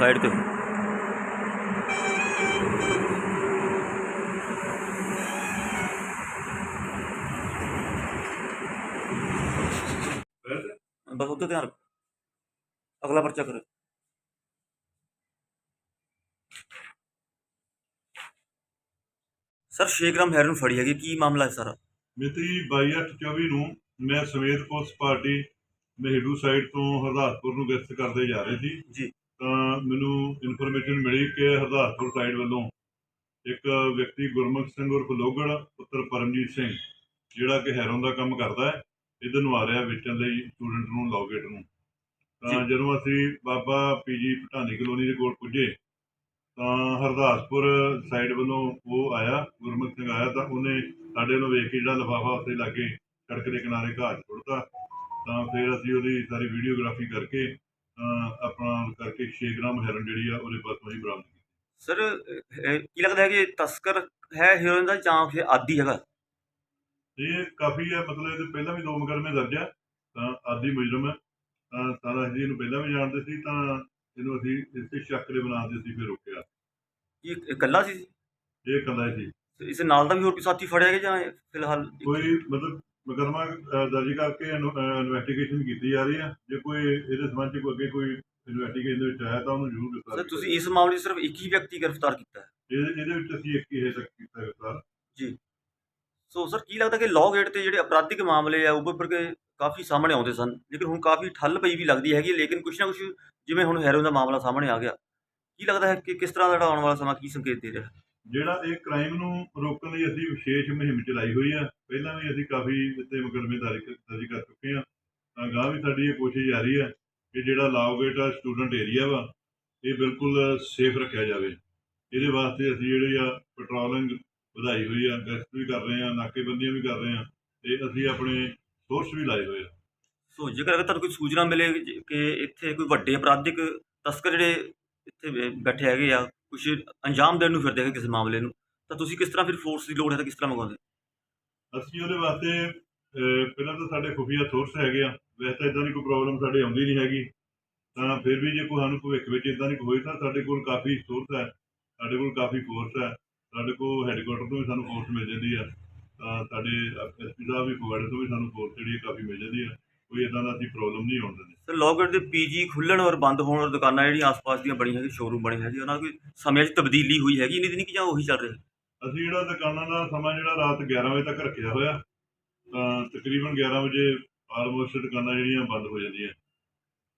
Side ਤੇ। ਹੋ। ਬਸ ਉੱਤੇ ਧਿਆਨ ਰੱਖੋ। ਅਗਲਾ ਪਰਚਾ ਕਰੋ। ਸਰ 6 ਗ੍ਰਾਮ ਹੈਰਨ ਫੜੀ ਹੈਗੀ। ਕੀ ਮਾਮਲਾ ਹੈ ਸਾਰਾ? ਮਿਤੀ 22/8/24 ਨੂੰ ਮੈਂ ਸਮੇਤ ਪੁਲਿਸ ਪਾਰਟੀ ਮਹਿੜੂ ਸਾਈਡ ਤੋਂ ਹਰਦਾਸਪੁਰ ਨੂੰ ਗਸ਼ਤ ਕਰਦੇ ਜਾ ਰਹੇ ਸੀ। ਜੀ। ਤਾਂ ਮੈਨੂੰ ਇਨਫੋਰਮੇਸ਼ਨ ਮਿਲੀ ਕਿ ਹਰਦਾਸਪੁਰ ਸਾਈਡ ਵੱਲੋਂ ਇੱਕ ਵਿਅਕਤੀ ਗੁਰਮੁਖ ਸਿੰਘ ਉਰਫ ਲੋਗੜ ਪੁੱਤਰ ਪਰਮਜੀਤ ਸਿੰਘ ਜਿਹੜਾ ਕਿ ਹੈਰੋਂ ਦਾ ਕੰਮ ਕਰਦਾ ਹੈ ਇਧਰ ਨੂੰ ਆ ਰਿਹਾ ਵੇਚਣ ਲਈ ਸਟੂਡੈਂਟ ਨੂੰ ਲੌਗੇਟ ਨੂੰ। ਤਾਂ ਜਦੋਂ ਅਸੀਂ ਬਾਬਾ ਪੀਜੀ ਪਟਾਨੀ ਕਲੋਨੀ ਦੇ ਕੋਲ ਪੁੱਜੇ ਤਾਂ ਹਰਦਾਸਪੁਰ ਸਾਈਡ ਵੱਲੋਂ ਉਹ ਆਇਆ ਗੁਰਮੁਖ ਸਿੰਘ ਆਇਆ ਤਾਂ ਉਹਨੇ ਸਾਡੇ ਨੂੰ ਵੇਖ ਕੇ ਜਿਹੜਾ ਲਿਫਾਫਾ ਉੱਤੇ ਲਾਗੇ ਸੜਕ ਦੇ ਕਿਨਾਰੇ ਘਾਹ 'ਚ ਸੁੱਟਤਾ ਤਾਂ ਫਿਰ ਅਸੀਂ ਉਹਦੀ ਸਾਰੀ ਵੀਡੀਓਗ੍ਰਾਫੀ ਕਰਕੇ ਆਪਣਾ ਕਰਕੇ 6 ਗ੍ਰਾਮ ਹੈਰਨ ਜਿਹੜੀ ਆ ਉਹਦੇ ਪਾਸੋਂ ਹੀ ਬਰਾਮਦ ਕੀਤੀ। ਸਰ ਕੀ ਲੱਗਦਾ ਹੈ ਕਿ ਤਸਕਰ ਹੈ ਹੀਰੋਇਨ ਦਾ ਜਾਂ ਫਿਰ ਆਦੀ ਹੈਗਾ? ਇਹ ਕਾਫੀ ਹੈ ਮਤਲਬ ਇਹਦੇ ਪਹਿਲਾਂ ਵੀ ਦੋ ਮੁਕੱਦਮੇ ਦਰਜ ਹੈ ਤਾਂ ਆਦੀ ਮੁਜਰਮ ਹੈ। ਤਾਂ ਸਾਰਾ ਅਸੀਂ ਇਹਨੂੰ ਪਹਿਲਾਂ ਵੀ ਜਾਣਦੇ ਸੀ ਤਾਂ ਇਹਨੂੰ ਅਸੀਂ ਇਸੇ ਸ਼ੱਕ ਦੇ ਬਣਾ ਦੇ ਸੀ ਫਿਰ ਰੋਕਿਆ। ਕੀ ਇਹ ਇਕੱਲਾ ਸੀ? ਇਹ ਇਕੱਲਾ ਹੀ ਸੀ। ਇਸ ਨਾਲ ਦਾ ਵੀ ਹੋਰ ਕੋਈ ਸਾਥੀ ਫੜਿਆ ਗਿਆ ਜਾਂ ਇਹ ਫਿਲਹਾਲ ਕੋਈ ਮਤਲਬ ਮੁਕੱਦਮਾ ਦਰਜ ਕਰਕੇ ਇਨਵੈਸਟੀਗੇਸ਼ਨ ਕੀਤੀ ਜਾ ਰਹੀ ਹੈ। ਜੇ ਕੋਈ ਇਹਦੇ ਸੰਬੰਧ 'ਚ ਕੋਈ ਅੱਗੇ ਕੋਈ ਇਨਵੈਸਟੀਗੇਸ਼ਨ ਦੇ ਵਿੱਚ ਆਇਆ ਤਾਂ ਉਹਨੂੰ ਜ਼ਰੂਰ ਗ੍ਰਿਫਤਾਰ ਸਰ ਤੁਸੀਂ ਇਸ ਮਾਮਲੇ 'ਚ ਸਿਰਫ ਇੱਕ ਹੀ ਵਿਅਕਤੀ ਗ੍ਰਿਫਤਾਰ ਕੀਤਾ ਹੈ? ਇਹਦੇ ਇਹਦੇ ਵਿੱਚ ਅਸੀਂ ਇੱਕ ਹੀ ਹਜੇ ਤੱਕ ਕੀਤਾ ਗ੍ਰਿਫਤਾਰ। ਸੋ ਸਰ ਕੀ ਲੱਗਦਾ ਕਿ ਲਾਅ ਗੇਟ ਤੇ ਜਿਹੜੇ ਅਪਰਾਧਿਕ ਮਾਮਲੇ ਆ ਉੱਪਰ ਕੇ ਕਾਫੀ ਸਾਹਮਣੇ ਆਉਂਦੇ ਸਨ ਲੇਕਿਨ ਹੁਣ ਕਾਫੀ ਠੱਲ ਪਈ ਵੀ ਲੱਗਦੀ ਹੈਗੀ ਲੇਕਿਨ ਕੁਛ ਨਾ ਕੁਛ ਜਿਵੇਂ ਹੁਣ ਹੈਰੋਇਨ ਦਾ ਮਾਮਲਾ ਸਾਹਮਣੇ ਆ ਗਿਆ। ਕੀ ਲੱਗਦਾ ਹੈ ਕਿ ਕਿਸ ਤਰ੍ਹਾਂ ਦਾ ਆਉਣ ਵਾਲਾ ਸਮਾਂ ਕੀ ਸੰਕੇਤ ਦੇ ਰਿਹਾ? ਹੈ ਜਿਹੜਾ ਇਹ ਕ੍ਰਾਈਮ ਨੂੰ ਰੋਕਣ ਲਈ ਅਸੀਂ ਵਿਸ਼ੇਸ਼ ਮੁਹਿੰਮ ਚਲਾਈ ਹੋਈ ਆ। ਪਹਿਲਾਂ ਵੀ ਅਸੀਂ ਕਾਫੀ ਇੱਥੇ ਮੁਕੱਦਮੇ ਦਰਜ ਕਰ ਚੁੱਕੇ ਹਾਂ ਤਾਂ ਗਾਂ ਵੀ ਸਾਡੀ ਇਹ ਕੋਸ਼ਿਸ਼ ਜਾਰੀ ਹੈ ਕਿ ਜਿਹੜਾ ਲਾਓਗੇਟ ਸਟੂਡੈਂਟ ਏਰੀਆ ਵਾ, ਇਹ ਬਿਲਕੁਲ ਸੇਫ ਰੱਖਿਆ ਜਾਵੇ। ਇਹਦੇ ਵਾਸਤੇ ਅਸੀਂ ਜਿਹੜੀ ਆ ਪੈਟਰੋਲਿੰਗ ਵਧਾਈ ਹੋਈ ਆ ਗਸ਼ਤ ਵੀ ਕਰ ਰਹੇ ਆ, ਨਾਕੇਬੰਦੀਆਂ ਵੀ ਕਰ ਰਹੇ ਆ ਤੇ ਅਸੀਂ ਆਪਣੇ ਸੋਰਸ ਵੀ ਲਾਏ ਹੋਏ ਆ। ਸੋ ਜੇਕਰ ਅਗਰ ਤੁਹਾਨੂੰ ਕੋਈ ਸੂਚਨਾ ਮਿਲੇ ਕਿ- ਇੱਥੇ ਕੋਈ ਵੱਡੇ ਅਪਰਾਧਿਕ ਤਸਕਰ ਜਿਹੜੇ ਇੱਥੇ ਬੈਠੇ ਹੈਗੇ ਆ ਕੁਝ ਅੰਜਾਮ ਦੇਣ ਨੂੰ ਫਿਰਦੇ ਹੈਗੇ ਕਿਸੇ ਮਾਮਲੇ ਨੂੰ ਤਾਂ ਤੁਸੀਂ ਕਿਸ ਤਰ੍ਹਾਂ ਫਿਰ ਫੋਰਸ ਦੀ ਲੋੜ ਹੈ ਤਾਂ ਕਿਸ ਤਰ੍ਹਾਂ ਮੰਗਵਾਉਂਦੇ ਅਸੀਂ ਉਹਦੇ ਵਾਸਤੇ ਅਹ, ਪਹਿਲਾਂ ਤਾਂ ਸਾਡੇ ਖੁਫੀਆ ਸੋਰਸ ਹੈਗੇ ਆ ਵੈਸੇ ਤਾਂ ਇਦਾਂ ਦੀ ਕੋਈ ਪ੍ਰੋਬਲਮ ਸਾਡੇ ਆਉਂਦੀ ਨਹੀਂ ਹੈਗੀ ਤਾਂ ਫਿਰ ਵੀ ਜੇ ਕੋਈ ਸਾਨੂੰ ਭਵਿੱਖ ਵਿੱਚ ਇਦਾਂ ਦੀ ਕੋਈ ਹੋਈ ਤਾਂ ਸਾਡੇ ਕੋਲ ਕਾਫੀ ਸੋਰਸ ਹੈ ਸਾਡੇ ਕੋਲ ਕਾਫੀ ਫੋਰਸ ਹੈ ਸਾਡੇ ਕੋਲ ਹੈੱਡਕੁਆਟਰ ਤੋਂ ਵੀ ਸਾਨੂੰ ਫੋਰਸ ਮਿਲ ਜਾਂਦੀ ਹੈ ਤਾਂ ਸਾਡੇ ਐਸਪੀ ਸਾਹਿਬ ਵੀ ਫਗਵਾੜੇ ਤੋਂ ਵੀ ਸਾਨੂੰ ਫੋਰਸ ਜਿਹੜੀ ਹੈ ਕਾਫੀ ਮਿਲ ਜਾਂਦੀ ਹੈ ਕੋਈ ਇਦਾਂ ਦਾ ਅਸੀਂ ਪ੍ਰੋਬਲਮ ਨਹੀਂ ਆਉਣ ਦਿੰਦੇ। ਸਰ ਲੋਗੜ ਦੇ ਪੀਜੀ ਖੁੱਲਣ ਔਰ ਬੰਦ ਹੋਣ ਔਰ ਦੁਕਾਨਾਂ ਜਿਹੜੀਆਂ ਆਸ-ਪਾਸ ਦੀਆਂ ਬਣੀਆਂ ਹੈਗੀ ਸ਼ੋਰੂਮ ਬਣੇ ਹੈਗੇ ਉਹਨਾਂ ਦਾ ਕੋਈ ਸਮੇਂ 'ਚ ਤਬਦੀਲੀ ਹੋਈ ਹੈਗੀ? ਨਹੀਂ ਨਹੀਂ ਕਿ ਜਾਂ ਉਹੀ ਚੱਲ ਰਿਹਾ? ਅਸੀਂ ਜਿਹੜਾ ਦੁਕਾਨਾਂ ਦਾ ਸਮਾਂ ਜਿਹੜਾ ਰਾਤ 11 ਵਜੇ ਤੱਕ ਰੱਖਿਆ ਹੋਇਆ ਤਾਂ ਤਕਰੀਬਨ 11 ਵਜੇ ਆਲਮੋਸਟ ਦੁਕਾਨਾਂ ਜਿਹੜੀਆਂ ਬੰਦ ਹੋ ਜਾਂਦੀਆਂ।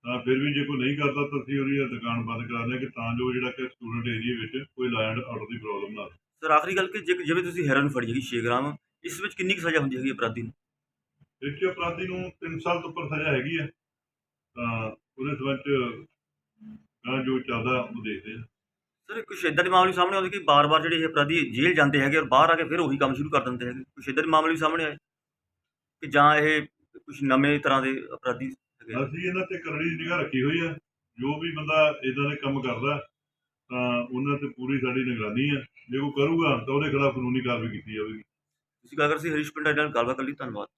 ਤਾਂ ਫਿਰ ਵੀ ਜੇ ਕੋਈ ਨਹੀਂ ਕਰਦਾ ਤਾਂ ਅਸੀਂ ਉਹਦੀ ਦੁਕਾਨ ਬੰਦ ਕਰਾ ਦਿੰਦੇ ਕਿ ਤਾਂ ਜੋ ਜਿਹੜਾ ਕਿ ਸਟੂਡੈਂਟ ਏਰੀਆ ਵਿੱਚ ਕੋਈ ਲੈਂਡ ਆਰਡਰ ਦੀ ਪ੍ਰੋਬਲਮ ਨਾ ਆਵੇ। ਸਰ ਆਖਰੀ ਗੱਲ ਕਿ ਜੇ- ਜਿਵੇਂ ਤੁਸੀਂ ਹੈਰਨ ਫੜੀ ਹੈਗੀ 6 ਗ੍ਰਾਮ ਇਸ ਵਿੱਚ ਕਿੰਨੀ ਕੁ ਸਜ਼ਾ ਹੁੰਦੀ ਹੈਗੀ ਅਪਰਾਧੀ ਨੂੰ? 'ਚ ਅਪਰਾਧੀ ਨੂੰ 3 ਸਾਲ ਤੋਂ ਉੱਪਰ ਸਜ਼ਾ ਹੈਗੀ ਹੈ। ਤਾਂ ਉਹਦੇ ਸੰਬੰਧ ਤਾਂ ਜੋ ਚੱਲਦਾ ਉਹ ਦੇਖਦੇ ਹਾਂ ਸਰ ਕੁਛ ਇਦਾਂ ਦੇ ਮਾਮਲੇ ਸਾਹਮਣੇ ਆਉਂਦੇ ਕਿ ਬਾਰ-ਬਾਰ ਜਿਹੜੇ ਇਹ ਅਪਰਾਧੀ ਜੇਲ੍ਹ ਜਾਂਦੇ ਹੈਗੇ ਔਰ ਬਾਹਰ ਆ ਕੇ ਫਿਰ ਉਹੀ ਕੰਮ ਸ਼ੁਰੂ ਕਰ ਦਿੰਦੇ ਹੈਗੇ? ਕੁਛ ਇਦਾਂ ਦੇ ਮਾਮਲੇ ਵੀ ਸਾਹਮਣੇ ਆਏ? ਕਿ ਜਾਂ ਇਹ ਕੁਛ ਨਵੇਂ ਤਰ੍ਹਾਂ ਦੇ ਅਪਰਾਧੀ ਹੈਗੇ? ਅਸੀਂ ਇਹਨਾਂ ਤੇ ਕਰੜੀ ਨਿਗਾਹ ਰੱਖੀ ਹੋਈ ਹੈ। ਜੋ ਵੀ ਬੰਦਾ ਇਦਾਂ ਦੇ ਕੰਮ ਕਰਦਾ ਤਾਂ ਉਹਨਾਂ ਤੇ ਪੂਰੀ ਸਾਡੀ ਨਿਗਰਾਨੀ ਹੈ। ਜੇ ਕੋਈ ਕਰੂਗਾ ਤਾਂ ਉਹਦੇ ਖਿਲਾਫ ਕਾਨੂੰਨੀ ਕਾਰਵਾਈ ਕੀਤੀ ਜਾਵੇਗੀ। ਤੁਸੀਂ ਕਰ ਸੀ ਹਰੀਸ਼ ਪਿੰਡਾ ਨਾਲ ਗੱਲਬਾਤ ਕਰ ਲਈ ਧੰਨਵਾਦ।